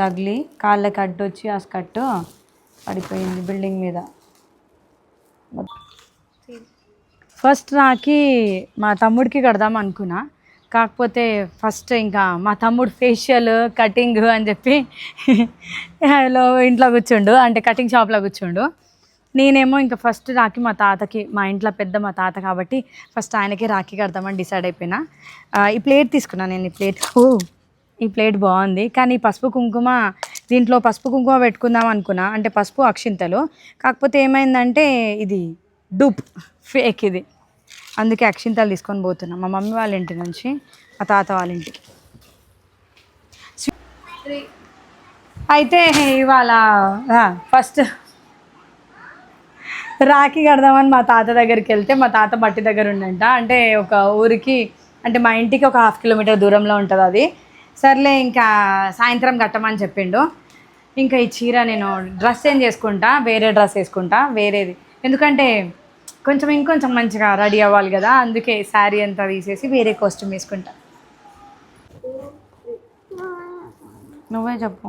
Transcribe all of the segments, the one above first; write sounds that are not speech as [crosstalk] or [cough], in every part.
తగిలి కాళ్ళకి అడ్డొచ్చి ఆ స్కట్టు పడిపోయింది బిల్డింగ్ మీద. ఫస్ట్ నాకి మా తమ్ముడికి కడదాం అనుకున్నా. కాకపోతే ఫస్ట్ ఇంకా మా తమ్ముడు ఫేషియల్ కటింగ్ అని చెప్పి హలో ఇంట్లో కూర్చుండు. అంటే కటింగ్ షాప్లో కూర్చుండు. నేనేమో ఇంకా ఫస్ట్ రాఖీ మా తాతకి మా ఇంట్లో పెద్ద మా తాత కాబట్టి ఫస్ట్ ఆయనకి రాఖీ కడదామని డిసైడ్ అయిపోయినా. ఈ ప్లేట్ తీసుకున్నాను నేను ఈ ప్లేట్. ఓ! ఈ ప్లేట్ బాగుంది. కానీ పసుపు కుంకుమ దీంట్లో పసుపు కుంకుమ పెట్టుకుందాం అనుకున్నా. అంటే పసుపు అక్షింతలు. కాకపోతే ఏమైందంటే ఇది డూప్ ఫేక్ ఇది. అందుకే అక్షింతలు తీసుకొని పోతున్నాం. మా మమ్మీ వాళ్ళ ఇంటి నుంచి మా తాత వాళ్ళ ఇంటికి. అయితే ఇవాళ ఫస్ట్ రాఖీ కడదామని మా తాత దగ్గరికి వెళ్తే మా తాత బట్టి దగ్గర ఉండంట. అంటే ఒక ఊరికి అంటే మా ఇంటికి ఒక హాఫ్ కిలోమీటర్ దూరంలో ఉంటుంది అది. సర్లే ఇంకా సాయంత్రం కట్టమని చెప్పిండు. ఇంకా ఈ చీర నేను డ్రెస్ ఏం చేసుకుంటా వేరే డ్రెస్ వేసుకుంటా వేరేది. ఎందుకంటే కొంచెం ఇంకొంచెం మంచిగా రెడీ అవ్వాలి కదా అందుకే శారీ అంతా తీసేసి వేరే కాస్ట్యూమ్ వేసుకుంటా. నువ్వే చెప్పు.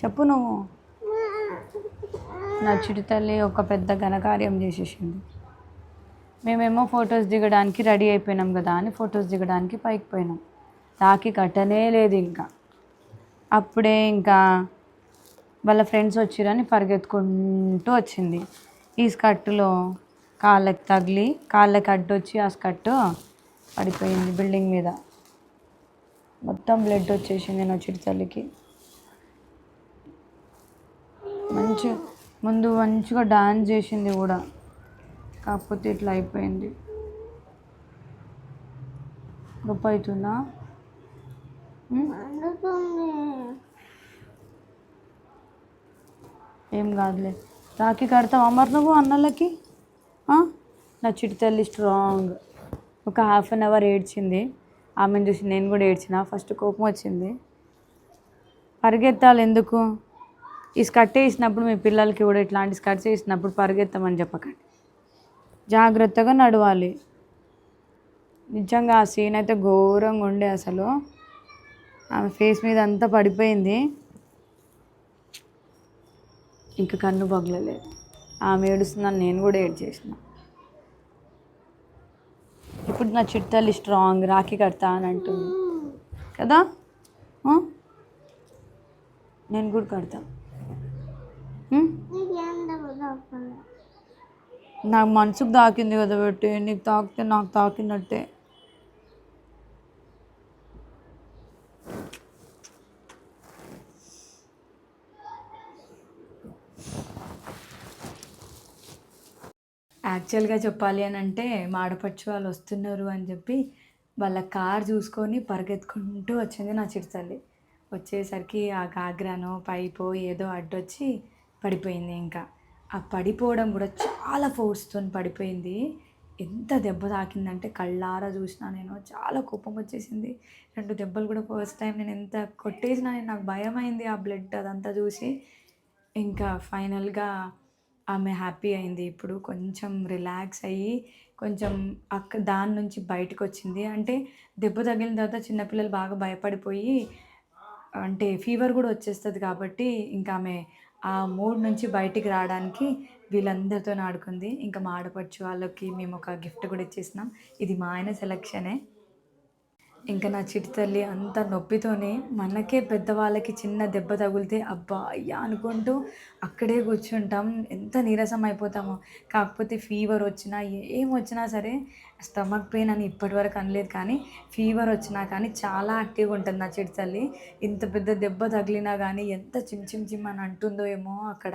చెప్పు నువ్వు. నా చిటి తల్లి ఒక పెద్ద ఘనకార్యం చేసేసింది. మేమేమో ఫొటోస్ దిగడానికి రెడీ అయిపోయినాం కదా అని ఫొటోస్ దిగడానికి పైకి పోయినాం. తాకి కట్టనే లేదు ఇంకా. అప్పుడే ఇంకా వాళ్ళ ఫ్రెండ్స్ వచ్చిరని పరిగెత్తుకుంటూ వచ్చింది. ఈ స్కర్టులో కాళ్ళకి తగిలి కాళ్ళకి అడ్డొచ్చి ఆ స్కర్ట్ పడిపోయింది బిల్డింగ్ మీద. మొత్తం బ్లడ్ వచ్చేసింది నా చిరుతల్లికి మంచి ముందు మంచిగా డాన్స్ చేసింది కూడా. కాకపోతే ఇట్లా అయిపోయింది. గొప్ప అవుతుందా? ఏం కాదులే. రాఖీ కడతావా మరి నువ్వు అన్నలకి? నా చిటి తల్లి స్ట్రాంగ్ ఒక హాఫ్ అన్ అవర్ ఏడ్చింది. ఆమెను చూసి నేను కూడా ఏడ్చిన. ఫస్ట్ కోపం వచ్చింది. పరిగెత్తాలి ఎందుకు? ఈ స్కర్ట్ వేసినప్పుడు మీ పిల్లలకి కూడా ఇట్లాంటి స్కర్ట్స్ వేసినప్పుడు పరిగెత్తమని చెప్పకండి. జాగ్రత్తగా నడవాలి. నిజంగా ఆ సీన్ అయితే ఘోరంగా ఉండే అసలు. ఆమె ఫేస్ మీద అంతా పడిపోయింది. ఇంకా కన్ను పగలలేదు ఆమె ఏడుస్తుందని నేను కూడా ఏడ్ చేసిన ఇప్పుడు నా చిట్టాలు స్ట్రాంగ్ రాఖీ కడతా అని అంటుంది. కదా? నేను కూడా కడతా. నాకు మనసుకు తాకింది కదా పెట్టి నీకు తాకితే నాకు తాకినట్టే. యాక్చువల్గా చెప్పాలి అని అంటే మా వాళ్ళు వస్తున్నారు అని చెప్పి వాళ్ళ కార్ చూసుకొని పరిగెత్తుకుంటూ వచ్చింది నా చిరుతల్లి వచ్చేసరికి ఆ గాగ్రానో పైపో ఏదో అడ్డొచ్చి పడిపోయింది ఇంకా. ఆ పడిపోవడం కూడా చాలా ఫోర్స్తో పడిపోయింది. ఎంత దెబ్బ తాకిందంటే కళ్ళారా చూసినా నేను. చాలా కోపం వచ్చేసింది. రెండు దెబ్బలు కూడా ఫస్ట్ టైం నేను ఎంత కొట్టేసినా నాకు భయం అయింది ఆ బ్లడ్ అదంతా చూసి. ఇంకా ఫైనల్గా ఆమె హ్యాపీ అయింది. ఇప్పుడు కొంచెం రిలాక్స్ అయ్యి కొంచెం అక్క దాని నుంచి బయటకు వచ్చింది అంటే దెబ్బ తగిలిన తర్వాత చిన్నపిల్లలు బాగా భయపడిపోయి అంటే ఫీవర్ కూడా వచ్చేస్తుంది కాబట్టి ఇంకా ఆమె ఆ మూడ్ నుంచి బయటికి రావడానికి వీళ్ళందరితో ఆడుకుంది. ఇంకా మా ఆడపడుచు వాళ్ళకి మేము ఒక గిఫ్ట్ కూడా ఇచ్చేసినాం. ఇది మా ఆయన సెలక్షనే ఇంకా నా చిటి తల్లి అంత నొప్పితోనే మనకే పెద్దవాళ్ళకి చిన్న దెబ్బ తగిలితే అబ్బా అయ్యా అనుకుంటూ అక్కడే కూర్చుంటాం. ఎంత నీరసం అయిపోతామో. కాకపోతే ఫీవర్ వచ్చినా ఏం వచ్చినా సరే స్టమక్ పెయిన్ అని ఇప్పటివరకు అనలేదు కానీ ఫీవర్ వచ్చినా కానీ చాలా యాక్టివ్గా ఉంటుంది నా చిటి తల్లి. ఇంత పెద్ద దెబ్బ తగిలినా కానీ ఎంత చిమ్ చిమ్ చిమ్ అని అంటుందో ఏమో అక్కడ.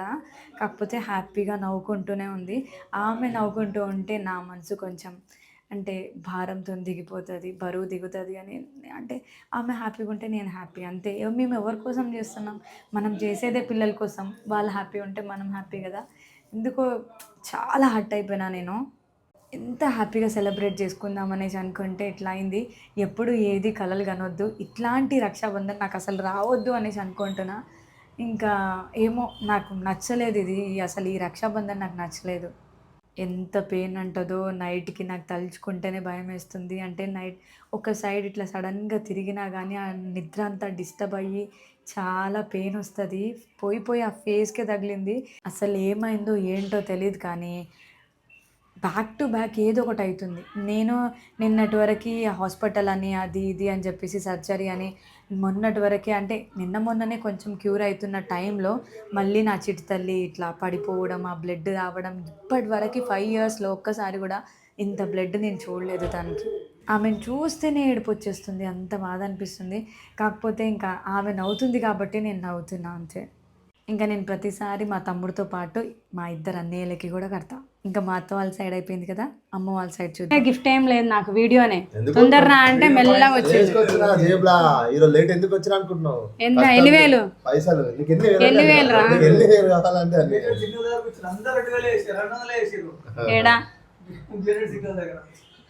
కాకపోతే హ్యాపీగా నవ్వుకుంటూనే ఉంది. ఆమె నవ్వుకుంటూ ఉంటే నా మనసు కొంచెం అంటే భారంతో దిగిపోతుంది బరువు దిగుతుంది అని అంటే ఆమె హ్యాపీగా ఉంటే నేను హ్యాపీ అంతే. మేము ఎవరి కోసం చేస్తున్నాం? మనం చేసేదే పిల్లల కోసం. వాళ్ళు హ్యాపీ ఉంటే మనం హ్యాపీ కదా. ఎందుకో చాలా హర్ట్ అయిపోయినా నేను. ఎంత హ్యాపీగా సెలబ్రేట్ చేసుకుందాం అనేసి అనుకుంటే ఇట్లా అయింది? ఎప్పుడు ఏది కలలు కనొద్దు. ఇట్లాంటి రక్షాబంధన్ నాకు అసలు రావద్దు అనేసి అనుకుంటున్నా. ఇంకా ఏమో నాకు నచ్చలేదు ఇది. అసలు ఈ రక్షాబంధన్ నాకు నచ్చలేదు. ఎంత పెయిన్ అంటుందో నైట్కి నాకు తలుచుకుంటేనే భయం వేస్తుంది. అంటే నైట్ ఒక సైడ్ ఇట్లా సడన్గా తిరిగినా కానీ ఆ నిద్ర అంతా డిస్టర్బ్ అయ్యి చాలా పెయిన్ వస్తుంది. పోయి పోయి ఆ ఫేస్కే తగిలింది. అసలు ఏమైందో ఏంటో తెలియదు కానీ బ్యాక్ టు బ్యాక్ ఏదో ఒకటి అవుతుంది నేను నిన్నటి వరకు హాస్పిటల్ అని అది ఇది అని చెప్పేసి సర్జరీ అని మొన్నటి వరకే అంటే నిన్న మొన్ననే కొంచెం క్యూర్ అవుతున్న టైంలో మళ్ళీ నా చిటి తల్లి ఇట్లా పడిపోవడం ఆ బ్లడ్ రావడం ఇప్పటి వరకు ఫైవ్ ఇయర్స్లో ఒక్కసారి కూడా ఇంత బ్లడ్ నేను చూడలేదు తనకి. ఆమెను చూస్తేనే ఏడుపు వచ్చేస్తుంది అంత బాధ అనిపిస్తుంది. కాకపోతే ఇంకా ఆమె నవ్వుతుంది కాబట్టి నేను నవ్వుతున్నా అంతే. ఇంకా నేను ప్రతిసారి మా తమ్ముడితో పాటు మా ఇద్దరు అన్నయ్యలకి కూడా కడతాను ఇంకా మా అత్త వాళ్ళ సైడ్ అయిపోయింది కదా అమ్మ వాళ్ళ సైడ్ చూద్దాం. గిఫ్ట్ ఏం లేదు నాకు వీడియోనే? తొందరరా అంటే మెల్లగా వచ్చింది. లేట్ ఎందుకు వచ్చినా అనుకుంటున్నావు? ఎంత ఎన్ని వేలు? పైసలు. ఎన్ని వేలు ఎన్ని వేలు రా? ఏడా?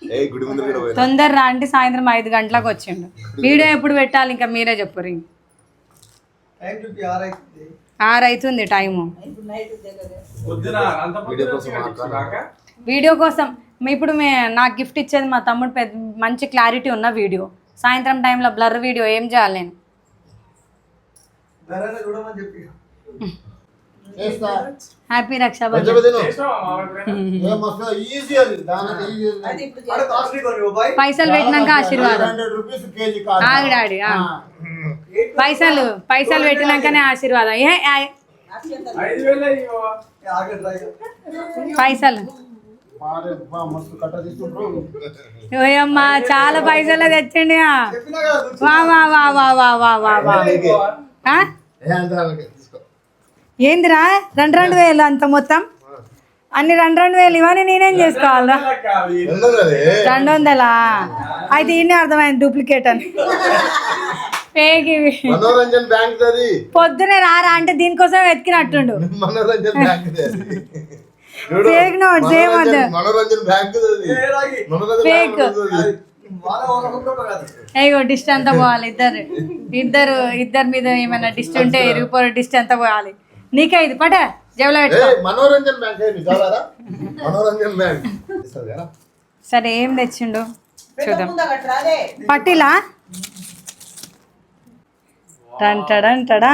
ఏ గుడి ముందు కూడా పోయినా? తొందరరా అంటే సాయంత్రం ఐదు గంటలకు వచ్చిండు. వీడియో ఎప్పుడు పెట్టాలి ఇంకా మీరే చెప్పుర్రి ఆరు అవుతుంది టైము వీడియో కోసం మాట్లాడాలి వీడియో కోసం. మీ- ఇప్పుడు మే నాకు గిఫ్ట్ ఇచ్చేది మా తమ్ముడు పెద్ద మంచి క్లారిటీ ఉన్న వీడియో. సాయంత్రం టైంలో బ్లర్ వీడియో ఏం చేయాలి నేను? చేస్తా. హ్యాపీ రక్షాబంధన్. పైసలు పెట్టినాక ఆశీర్వాదం. 500 పైసలు పైసలు పెట్టినాకనే ఆశీర్వాదం. ఏ పైసలు. ఓయమ్మా చాలా పైసలు తెచ్చండి వా వా వా వా వా వా వా వా. ఏందిరా? రెండు రెండు వేలు అంత మొత్తం? అన్ని రెండు రెండు వేలు ఇవన్నీ నేనేం చేసుకోవాలరా? రెండు వందలా? అయితే ఇన్ని అర్థమైంది డూప్లికేట్ అని. ఫేక్ ఇవి మనోరంజన్ బ్యాంక్ అది పొద్దునే రారా అంటే దీనికోసం వెతికినట్టుండు. Manoranjan bank Fake notes, Manoranjan- bank అది. మనోరంజన్ Fake. బ్యాంక్ అది. ఏగో డిస్ట్ అంతా పోవాలి ఇద్దరు. ఇద్దరు ఇద్దరి మీద ఏమైనా డిస్ట్ ఉంటే ఇరిగిపోయే డిస్ట్ అంతా పోవాలి. నీకే ఇది పట మనోరంజన్ బ్యాంక్ బ్యాంక్. సరే ఏం తెచ్చిండు? చూద్దాం. పట్టిలా? టంటడంటడా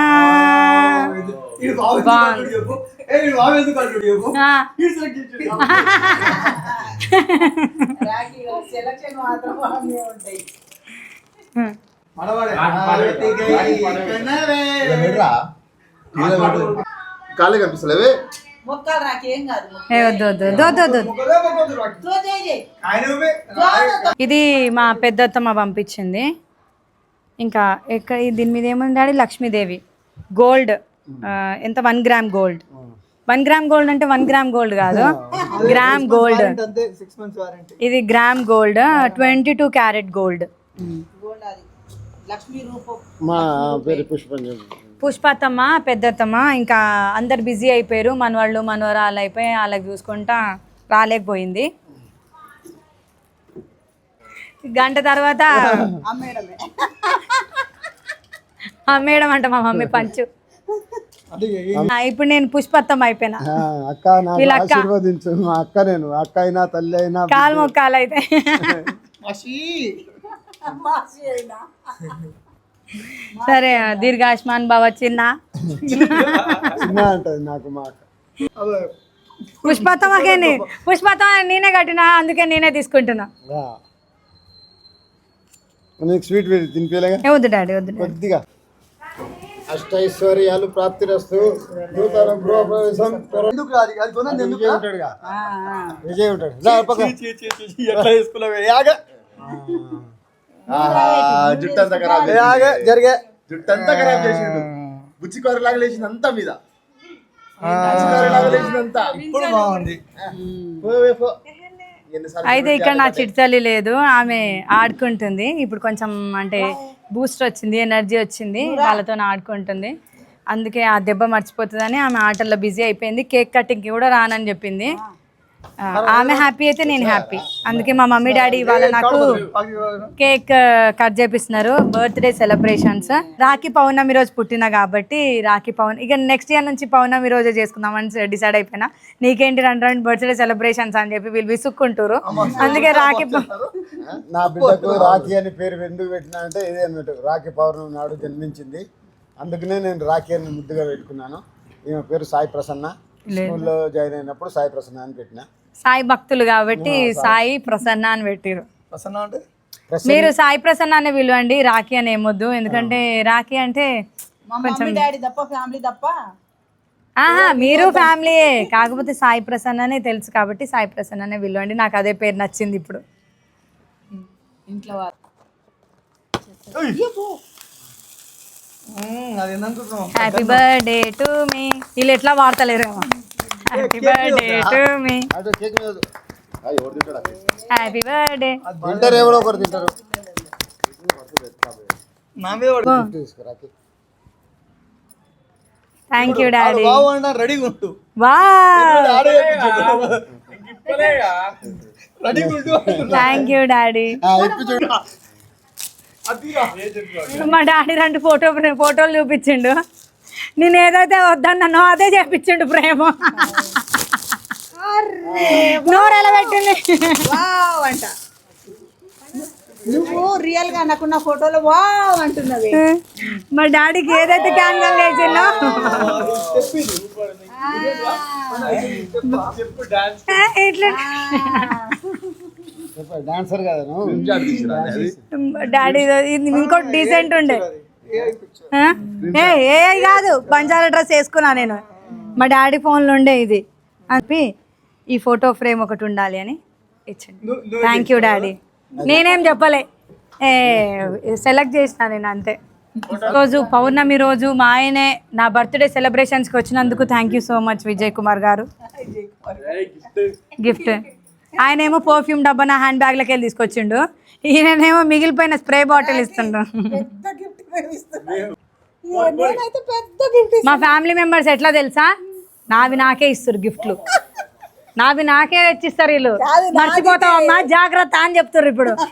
కాలే కనిపిస్తలేవే? ఇది మా పెద్దత్తమ్మ పంపించింది. ఇంకా ఎక్కడ దీని మీద ఏముంది డాడీ? లక్ష్మీదేవి. గోల్డ్. ఎంత? One gram gold. One gram gold అంటే వన్ గ్రామ్ గోల్డ్ కాదు. Gram gold. ఇది gram gold. Twenty two carat gold. Gold అది లక్ష్మీ రూపం మా పేరు పుష్పంజన్ పుష్పతమ్మ పెద్దత్తమ్మ ఇంకా అందరు బిజీ అయిపోయారు. మనవాళ్ళు మనవరాలు అయిపోయి వాళ్ళకి చూసుకుంటా రాలేకపోయింది. గంట తర్వాత మేడం అంట మా మమ్మీ పంచు. ఇప్పుడు నేను పుష్పత్తమ్మ అయిపోయినా. అక్క నాకు వీళ్ళ అక్క. ఆశీర్వదించు. మా అక్క నేను అక్క అయినా తల్లి అయినా. కాలు మొక్కాలు అయితే మాసి అయినా. సరే దీర్ఘాయుష్మాన్ భవ చిన్న. నాకు మా నేనే కట్టినా అందుకే నేనే తీసుకుంటున్నా. స్వీట్ పెట్టి కొద్దిగా. అష్టైశ్వర్యాలు ప్రాప్తి నూతన గృహప్రవేశం త్వర- విజయ్ ఉంటాడు. ఖరాబ్ జరిగే. ఖరాబ్ చేసిండు. బుచ్చికారు లాగా మీద. లాగా ఇప్పుడు బాగుంది. పో. అయితే ఇక్కడ నా చిట్తల్లి లేదు ఆమె ఆడుకుంటుంది. ఇప్పుడు కొంచెం అంటే బూస్ట్ వచ్చింది ఎనర్జీ వచ్చింది వాళ్ళతో ఆడుకుంటుంది. అందుకే ఆ దెబ్బ మర్చిపోతుందని ఆమె ఆటల్లో బిజీ అయిపోయింది. కేక్ కటింగ్కి కూడా రానని చెప్పింది. ఆమె హ్యాపీ అయితే నేను హ్యాపీ అందుకే మా మమ్మీ డాడీ ఇవాళ నాకు కేక్ కట్ చేపిస్తున్నారు. బర్త్డే సెలబ్రేషన్స్ రాఖీ పౌర్ణమి రోజు పుట్టిన కాబట్టి రాఖీ పౌర్ణమి ఇక నెక్స్ట్ ఇయర్ నుంచి పౌర్ణమి రోజే చేసుకుందామని డిసైడ్ అయిపోయినా. నీకేంటి రెండు రెండు బర్త్డే సెలబ్రేషన్స్ అని చెప్పి వీళ్ళు విసుక్కుంటారు అందుకే రాఖీ [laughs] నా బిడ్డకు రాఖీ అని పేరు ఎందుకు పెట్టినా అంటే ఇదే అన్నట్టు. రాఖీ పౌర్ణమి నాడు జన్మించింది. అందుకనే నేను రాఖీ అని ముద్దుగా పెట్టుకున్నాను. ఈమె పేరు సాయి ప్రసన్న. స్కూల్లో జాయిన్ అయినప్పుడు సాయి ప్రసన్న అని పెట్టిన. సాయి భక్తులు కాబట్టి సాయి. ప్రసన్న అని పెట్టిరు. ప్రసన్న అంటే? మీరు సాయి ప్రసన్న అనే పిలవండి రాఖీ అని ఏమొద్దు. ఎందుకంటే రాఖీ అంటే డాడీ తప్ప ఫ్యామిలీ తప్ప. ఆహా మీరు ఫ్యామిలీయే. కాకపోతే సాయి ప్రసన్న అనే తెలుసు కాబట్టి సాయి ప్రసన్న అనే పిలవండి నాకు అదే పేరు నచ్చింది ఇప్పుడు. ఇంట్లో వారు మ్మ్, అది ఏందనుకుంటున్నావు హ్యాపీ బర్త్డే టు మీ వీళ్ళు ఎట్లా వాడతలేరేమో. హ్యాపీ బర్త్డే టు మీ ఎవరు? హ్యాపీ బర్త్డే తింటారు ఎవడో ఒకరు తింటారు. థ్యాంక్ యూ డాడీ రెడీగా ఉంటు థ్యాంక్ యూ డాడీ మా డాడీ రెండు ఫోటో ఫోటోలు చూపించిండు. నేను ఏదైతే వద్దన్నానో అదే చేపించిండు ప్రేమ. నోరు ఎలా పెట్టింది? వావ్ అంట. నువ్వు రియల్గా నాకున్న ఫోటోలో వావ్ అంటున్నది మా డాడీకి ఏదైతే క్యాన్సల్ చేసిందో ఇట్లా చెప్పు డాన్సర్? డాడీ ఇది ఇంకోటి డీసెంట్ ఉండే? ఏ ఏ కాదు బంజారా డ్రెస్ వేసుకున్నా నేను. మా డాడీ ఫోన్లో ఉండే ఇది. అని ఈ ఫోటో ఫ్రేమ్ ఒకటి ఉండాలి అని ఇచ్చింది థ్యాంక్ యూ డాడీ నేనేం చెప్పలే. ఏ సెలెక్ట్ చేసిన నేను అంతే. రోజు పౌర్ణమి రోజు మా ఆయనే నా బర్త్డే సెలబ్రేషన్స్కి వచ్చినందుకు thank you so much Vijay Kumar గారు. గిఫ్ట్ ఆయనేమో పర్ఫ్యూమ్ డబ్బా నా హ్యాండ్ బ్యాగ్లకి వెళ్ళి తీసుకొచ్చిండు. ఈయననేమో మిగిలిపోయిన స్ప్రే బాటిల్ ఇస్తుండ్రు నేనైతే పెద్ద గిఫ్ట్ మా ఫ్యామిలీ మెంబర్స్ ఎట్లా తెలుసా? నావి నాకే ఇస్తారు గిఫ్ట్లు నావి నాకే తెచ్చిస్తారు వీళ్ళు. మర్చిపోతావు అమ్మా జాగ్రత్త అని చెప్తారు ఇప్పుడు. [laughs]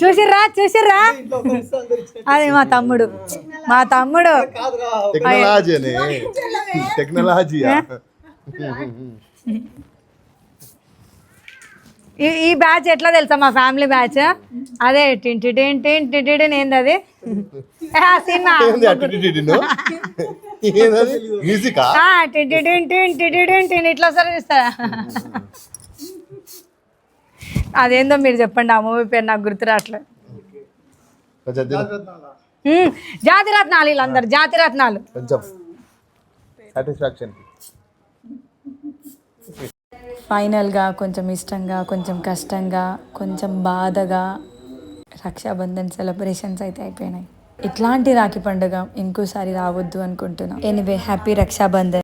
చూసిర్రా చూసిర్రా? అది మా తమ్ముడు. మా తమ్ముడు. టెక్నాలజీ [laughs] ఈ ఈ బ్యాచ్ ఎట్లా తెలుసా మా ఫ్యామిలీ బ్యాచ్ అదే టింటి టిన్ టిన్ టింటి టిన్ ఏంది అది సినిమా ఇట్లా సరే ఇస్తారా అదేందో మీరు చెప్పండి ఆ మూవీ పేరు నాకు గుర్తు రావట్లేదు జాతి రత్నాలు వీళ్ళందరు జాతి రత్నాలు సాటిస్ఫాక్షన్ ఫైనల్గా కొంచెం ఇష్టంగా కొంచెం కష్టంగా కొంచెం బాధగా రక్షాబంధన్ సెలబ్రేషన్స్ అయితే అయిపోయినాయి. ఇట్లాంటి రాఖీ పండుగ ఇంకోసారి రావద్దు అనుకుంటున్నాను ఎనీవే హ్యాపీ రక్షాబంధన్.